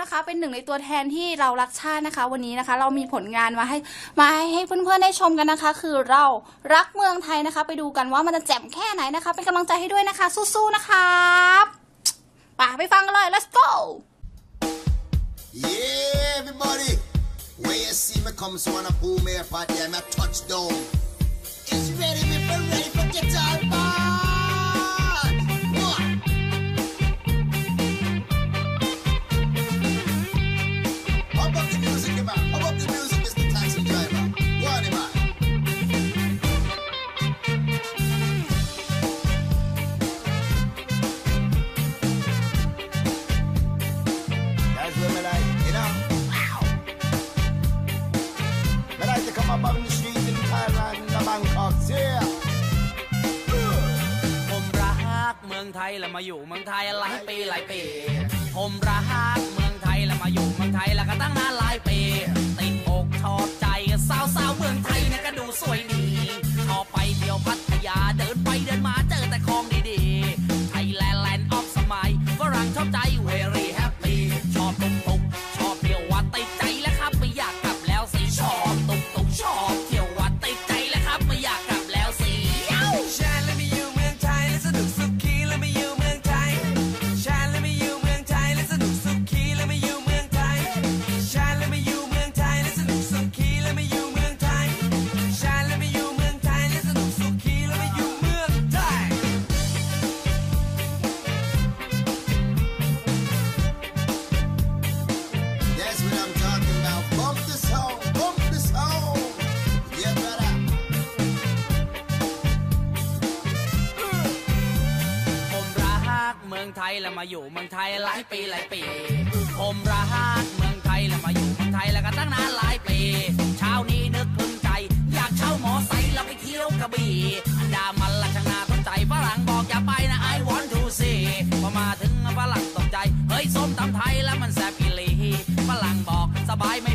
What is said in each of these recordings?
นะคะ เป็นหนึ่งในตัวแทนที่เรารักชาตินะคะ วันนี้นะคะ เรามีผลงานมาให้มาให้เพื่อนๆได้ชมกันนะคะ คือเรารักเมืองไทยนะคะ ไปดูกันว่ามันจะแจ่มแค่ไหนนะคะ เป็นกำลังใจให้ด้วยนะคะ สู้ๆนะครับป่าไปฟังกันเลย let's go Yeah, everybody. When you see me come, so wanna pull me up at them, I touchdown. It's ready, me ready for guitar band. ทยแล้วมาอยู่เมืองไทยหลายปีหลายปี ผมรักเมืองไทยแล้วมาอยู่เมืองไทยแล้วก็ตั้งนานหลายปีติด ยแล้วมาอยู่เมืองไทยหลายปีหลายปี ผมรักเมืองไทยแล้วมาอยู่เมืองไทยแล้วก็ตั้งนานหลายปี เช้านี้นึกพึงใจ อยากเช่าหมอไซค์แล้วไปเที่ยวกระบี่อันดามันละชนาสนใจฝรั่งบอกอย่าไปนะ I want to see พอมาถึงฝรั่งตกใจ เฮ้ยส้มตำไทยแล้วมันแซ่บอีหลีฝรั่งบอกสบายไม่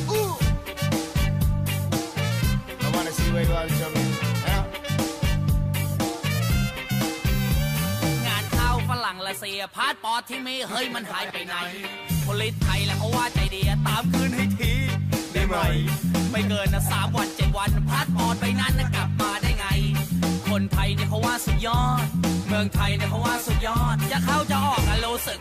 งานเข้าฝรั่งละเสียพาสปอร์ตที่มีเฮ้ยมันหายไปไหนพลิตไทยแล้วเขาว่าใจดีตามคืนให้ทีได้ไหมไม่เกินนะสามวันเจ็ดวันพาสปอร์ตไปนั้นนะกลับมาได้ไง คนไทยเนี่ยเขาว่าสุดยอด เมืองไทยเนี่ยเขาว่าสุดยอด จะเข้าจะออกอะรู้สึก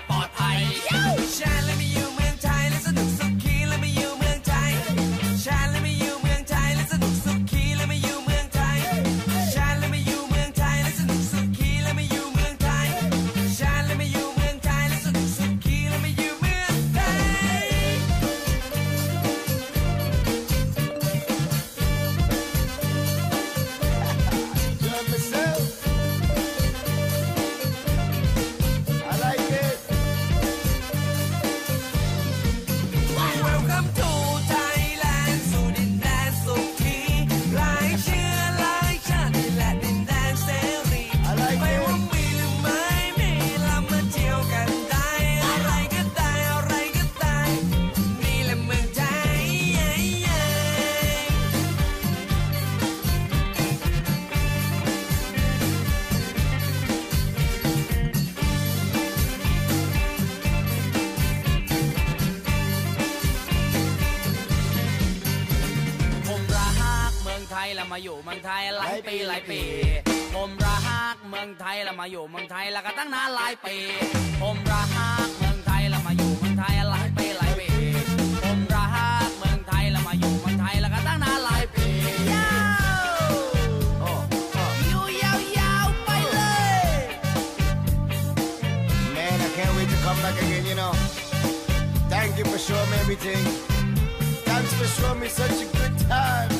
แล้วมาอยู่เมืองไทยหลายปีหลายปี ผมระหักเมืองไทยแล้วมาอยู่เมืองไทยแล้วก็ตั้งนานหลายปี ผมระหักเมืองไทยแล้วมาอยู่เมืองไทยหลายปีหลายปี ผมระหักเมืองไทยแล้วมาอยู่เมืองไทยแล้วก็ตั้งนานหลายปียาวอยู่ยาวยาวไปเลย Man I can't wait to come back again you know Thank you for showing me everything Thanks for showing me such a good time